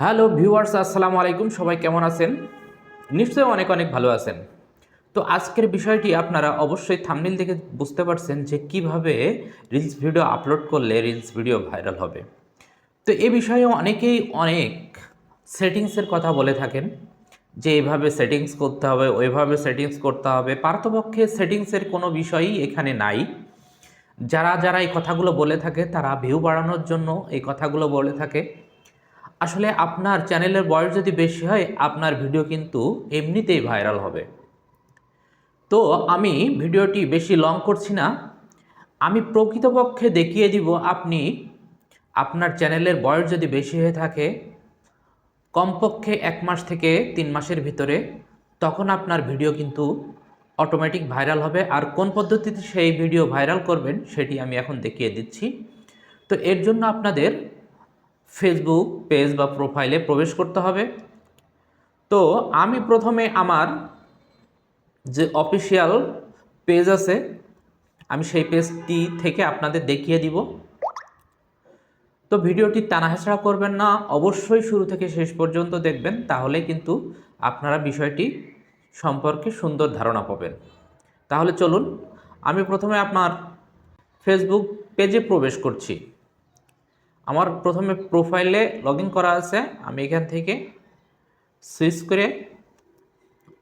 Hello viewers, আসসালামু আলাইকুম। সবাই কেমন আছেন? নিশ্চয়ই অনেক অনেক ভালো আছেন। তো আজকের বিষয়টি আপনারা অবশ্যই থামনিল দেখে বুঝতে পারছেন যে কীভাবে রিলস ভিডিও আপলোড করলে রিলস ভিডিও ভাইরাল হবে। তো এ বিষয়ে অনেকেই অনেক সেটিংসের কথা বলে থাকেন যে এইভাবে সেটিংস করতে হবে, ওইভাবে সেটিংস করতে হবে। পার্থপক্ষে সেটিংসের কোনো বিষয়ই এখানে নাই। যারা যারা এই কথাগুলো বলে থাকে, তারা ভিউ বাড়ানোর জন্য এই কথাগুলো বলে থাকে। আসলে আপনার চ্যানেলের বয়স যদি বেশি হয়, আপনার ভিডিও কিন্তু এমনিতেই ভাইরাল হবে। তো আমি ভিডিওটি বেশি লং করছি না। আমি প্রকৃতপক্ষে দেখিয়ে দিব আপনি আপনার চ্যানেলের বয়স যদি বেশি হয়ে থাকে, কমপক্ষে এক মাস থেকে তিন মাসের ভিতরে, তখন আপনার ভিডিও কিন্তু অটোমেটিক ভাইরাল হবে। আর কোন পদ্ধতিতে সেই ভিডিও ভাইরাল করবেন, সেটি আমি এখন দেখিয়ে দিচ্ছি। তো এর জন্য আপনাদের ফেসবুক পেজ বা প্রোফাইলে প্রবেশ করতে হবে। তো আমি প্রথমে আমার যে অফিসিয়াল পেজ আছে, আমি সেই পেজটি থেকে আপনাদের দেখিয়ে দিব। তো ভিডিওটি টানাহেঁচড়া করবেন না, অবশ্যই শুরু থেকে শেষ পর্যন্ত দেখবেন, তাহলে কিন্তু আপনারা বিষয়টি সম্পর্কে সুন্দর ধারণা পাবেন। তাহলে চলুন, আমি প্রথমে আপনার ফেসবুক পেজে প্রবেশ করছি। আমার প্রথমে প্রোফাইলে লগ করা আছে, আমি এখান থেকে সুইচ করে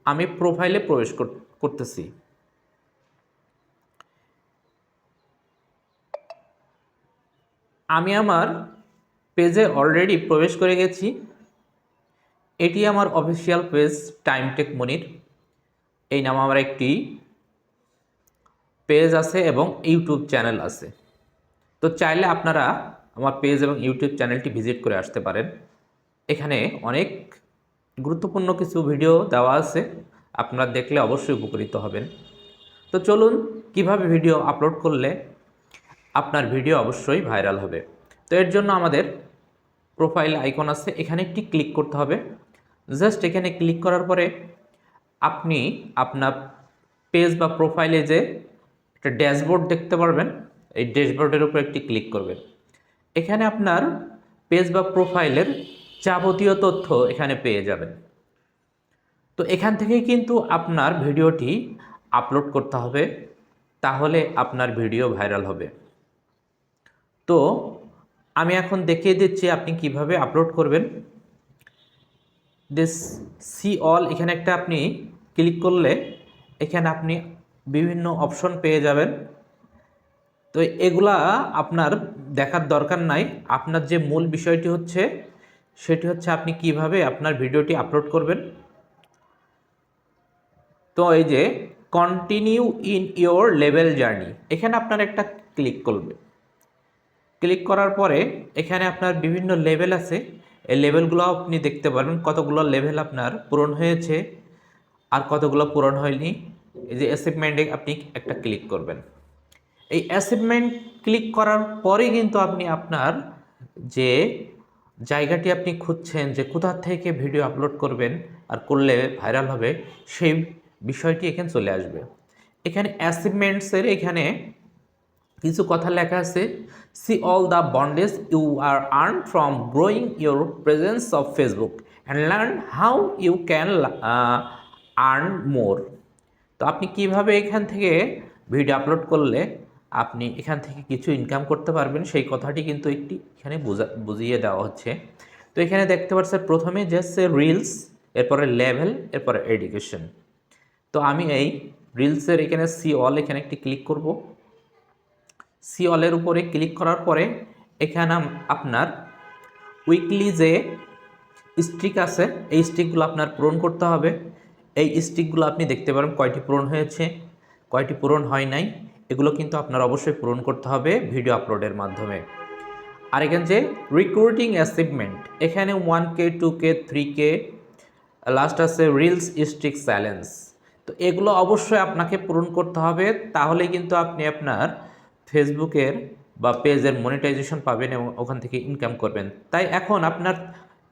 আমি প্রোফাইলে প্রবেশ কর- করতেছি। আমি আমার পেজে অলরেডি প্রবেশ করে গেছি। এটি আমার official page time tech Monir এই নাম আমার একটি পেজ আছে এবং ইউটিউব চ্যানেল আছে। তো চাইলে আপনারা আমার পেজ এবং ইউটিউব চ্যানেলটি ভিজিট করে আসতে পারেন। এখানে অনেক গুরুত্বপূর্ণ কিছু ভিডিও দেওয়া আছে, আপনারা দেখলে অবশ্যই উপকৃত হবেন। তো চলুন, কীভাবে ভিডিও আপলোড করলে আপনার ভিডিও অবশ্যই ভাইরাল হবে? তো এর জন্য আমাদের প্রোফাইল আইকন আছে, এখানে একটি ক্লিক করতে হবে। জাস্ট এখানে ক্লিক করার পরে আপনি আপনার পেজ বা প্রোফাইলে যে একটা ড্যাশবোর্ড দেখতে পারবেন, এই ড্যাশবোর্ডের উপর একটি ক্লিক করবেন। এখানে আপনার পেজ বা প্রোফাইলের যাবতীয় তথ্য এখানে পেয়ে যাবেন। তো এখান থেকেই কিন্তু আপনার ভিডিওটি আপলোড করতে হবে, তাহলে আপনার ভিডিও ভাইরাল হবে। তো আমি এখন দেখিয়ে দিচ্ছি আপনি কীভাবে আপলোড করবেন। দিস সি অল এখানে একটা আপনি ক্লিক করলে এখানে আপনি বিভিন্ন অপশন পেয়ে যাবেন। তো এগুলা আপনার দেখার দরকার নাই। আপনার যে মূল বিষয়টি হচ্ছে, সেটি হচ্ছে আপনি কীভাবে আপনার ভিডিওটি আপলোড করবেন। তো এই যে continue in your level journey এখানে আপনার একটা ক্লিক করবে। ক্লিক করার পরে এখানে আপনার বিভিন্ন লেভেল আছে। এই লেভেলগুলো আপনি দেখতে পারবেন, কতগুলো লেভেল আপনার পূরণ হয়েছে আর কতগুলো পূরণ হয়নি। এই যে অ্যাচিভমেন্টে আপনি একটা ক্লিক করবেন। এই অ্যাচিভমেন্ট ক্লিক করার পরে কিন্তু আপনি আপনার যে জায়গাটি আপনি খুঁজছেন, যে কোথা থেকে ভিডিও আপলোড করবেন আর করলে ভাইরাল হবে, সেই বিষয়টি এখানে চলে আসবে। এখানে অ্যাচিভমেন্টসের এখানে কিছু কথা লেখা আছে see all the bondage you are earn from growing your presence of Facebook and learn how you can earn more তো আপনি কীভাবে এখান থেকে ভিডিও আপলোড করলে আপনি এখান থেকে কিছু ইনকাম করতে পারবেন, সেই কথাটি কিন্তু একটি এখানে বোঝা, বুঝিয়ে দেওয়া হচ্ছে। তো এখানে দেখতে পাচ্ছেন প্রথমে যাচ্ছে রিলস এরপরে লেভেল এরপরে এডুকেশন তো আমি এই রিলসের এখানে সি অল এখানে একটি ক্লিক করব। সি অলের উপরে ক্লিক করার পরে এখানে আপনার উইকলি যে স্ট্রিক আছে, এই স্ট্রিকগুলো আপনার পূরণ করতে হবে। এই স্ট্রিকগুলো আপনি দেখতে পারেন কয়টি পূরণ হয়েছে, কয়টি পূরণ হয় নাই। এগুলো কিন্তু আপনার অবশ্যই পূরণ করতে হবে ভিডিও আপলোডের মাধ্যমে। আর এখানে যে রিক্রুটিং অ্যাচিভমেন্ট এখানে one K two K three K last আছে রিলস স্ট্রিক চ্যালেঞ্জ তো এগুলো অবশ্যই আপনাকে পূরণ করতে হবে তাহলে কিন্তু আপনি আপনার ফেসবুকের বা পেজের মনিটাইজেশন পাবেন এবং ওখান থেকে ইনকাম করবেন। তাই এখন আপনার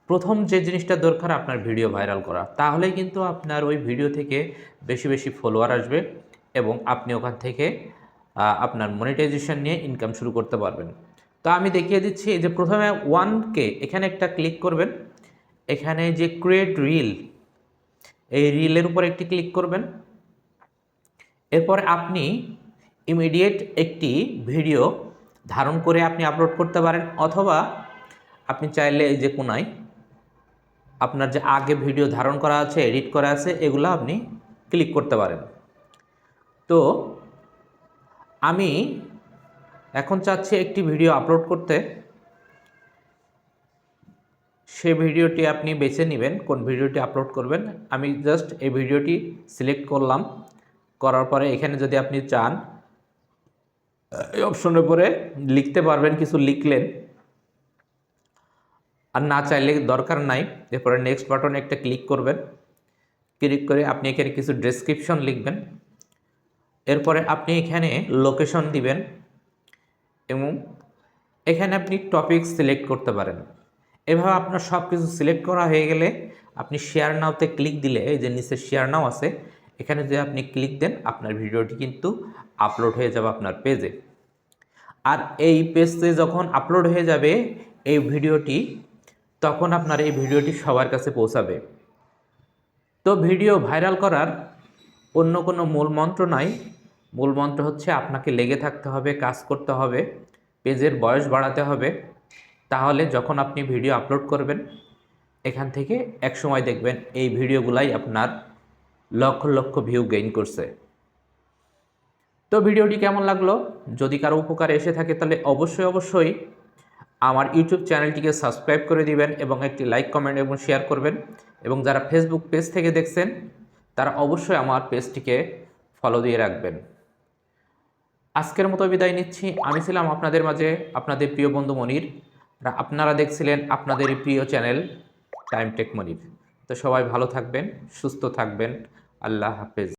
প্রথম যে জিনিসটা দরকার, আপনার ভিডিও ভাইরাল করা। তাহলেই কিন্তু আপনার ওই ভিডিও থেকে বেশি বেশি ফলোয়ার আসবে এবং আপনি ওখান থেকে আপনার মনিটাইজেশন নিয়ে ইনকাম শুরু করতে পারবেন। তো আমি দেখিয়ে দিচ্ছি যে প্রথমে ওয়ান কে এখানে একটা ক্লিক করবেন। এখানে যে ক্রিয়েট রিল এই রিলের উপর একটি ক্লিক করবেন। এরপর আপনি ইমিডিয়েট একটি ভিডিও ধারণ করে আপনি আপলোড করতে পারেন, অথবা আপনি চাইলে এই যে কোনায় আপনার যে আগে ভিডিও ধারণ করা আছে এডিট করা আছে, এগুলো আপনি ক্লিক করতে পারেন। তো আমি এখন চাচ্ছি একটি ভিডিও আপলোড করতে। সে ভিডিওটি আপনি বেছে নেবেন, কোন ভিডিওটি আপলোড করবেন। আমি জাস্ট এই ভিডিওটি সিলেক্ট করলাম। করার পরে এখানে যদি আপনি চান, এই অপশনের পরে লিখতে পারবেন, কিছু লিখলেন। আর না চাইলে দরকার নাই, এরপরে নেক্সট বাটনে একটা ক্লিক করবেন। ক্লিক করে আপনি এখানে কিছু ডেসক্রিপশন লিখবেন। এরপরে আপনি এখানে লোকেশন দিবেন এবং এখানে আপনি টপিক সিলেক্ট করতে পারেন। এভাবে আপনার সব কিছু সিলেক্ট করা হয়ে গেলে আপনি শেয়ার নাওতে ক্লিক দিলে, এই যে নিচে শেয়ার নাও আছে, এখানে যদি আপনি ক্লিক দেন, আপনার ভিডিওটি কিন্তু আপলোড হয়ে যাবে আপনার পেজে আর এই পেজে যখন আপলোড হয়ে যাবে, এই ভিডিওটি, তখন আপনার এই ভিডিওটি সবার কাছে পৌঁছাবে। তো ভিডিও ভাইরাল করার অন্য কোনো মূল মন্ত্র নাই। মূল মন্ত্র হচ্ছে আপনাকে লেগে থাকতে হবে, কাজ করতে হবে, পেজের বয়স বাড়াতে হবে। তাহলে যখন আপনি ভিডিও আপলোড করবেন, এখান থেকে এক সময় দেখবেন এই ভিডিওগুলাই আপনার লক্ষ লক্ষ ভিউ গেইন করছে। তো ভিডিওটি কেমন লাগল? যদি কারও উপকারে এসে থাকে, তাহলে অবশ্যই অবশ্যই আমার ইউটিউব চ্যানেলটিকে সাবস্ক্রাইব করে দিবেন এবং একটি লাইক, কমেন্ট এবং শেয়ার করবেন। এবং যারা ফেসবুক পেজ থেকে দেখছেন, তারা অবশ্যই আমার পেজটিকে ফলো দিয়ে রাখবেন। আজকের মতো বিদায় নিচ্ছি। আমি ছিলাম আপনাদের মাঝে আপনাদের প্রিয় বন্ধু মনির। আপনারা দেখছিলেন আপনাদের প্রিয় চ্যানেল টাইম টেক মনির। তো সবাই ভালো থাকবেন, সুস্থ থাকবেন। আল্লাহ হাফেজ।